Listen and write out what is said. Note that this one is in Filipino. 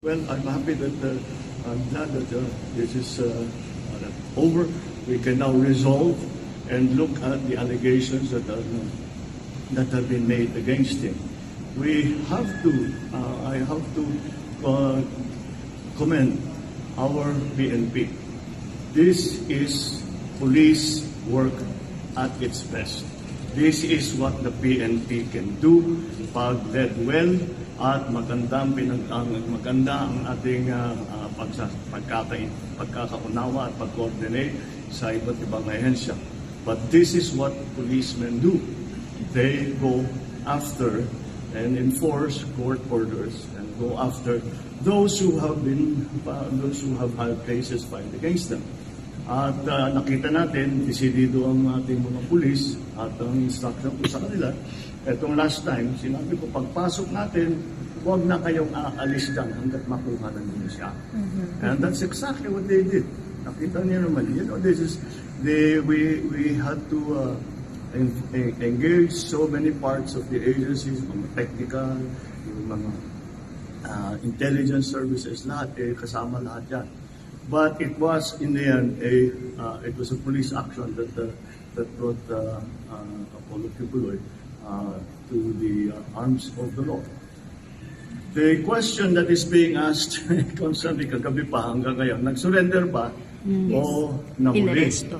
Well, I'm happy that, uh, I'm glad that uh, this is uh, uh, over. We can now resolve and look at the allegations that are, uh, that have been made against him. We have to, uh, I have to uh, commend our PNP. This is police work at its best. This is what the PNP can do pag led well at magandang pinag ang maganda ang ating uh, uh, pagsa, pagkaka, pagkakaunawa at pag-coordinate sa iba't ibang ahensya. But this is what policemen do. They go after and enforce court orders and go after those who have been those who have had cases filed against them. At uh, nakita natin, desidido ang ating mga pulis at ang instruction ko sa kanila. Etong last time, sinabi ko, pagpasok natin, huwag na kayong aalis dyan hanggat makuha na ninyo siya. And that's exactly what they did. Nakita niyo naman, you know, this is, they, we, we had to uh, en- en- engage so many parts of the agencies, mga technical, yung mga uh, intelligence services, lahat, eh, kasama lahat yan. But it was in the end a uh, it was a police action that uh, that brought uh, uh, Apollo Kibuloy uh, to the uh, arms of the law. The question that is being asked constantly kagabi pa hanggang ngayon, nag-surrender ba o nahuli? Inaresto.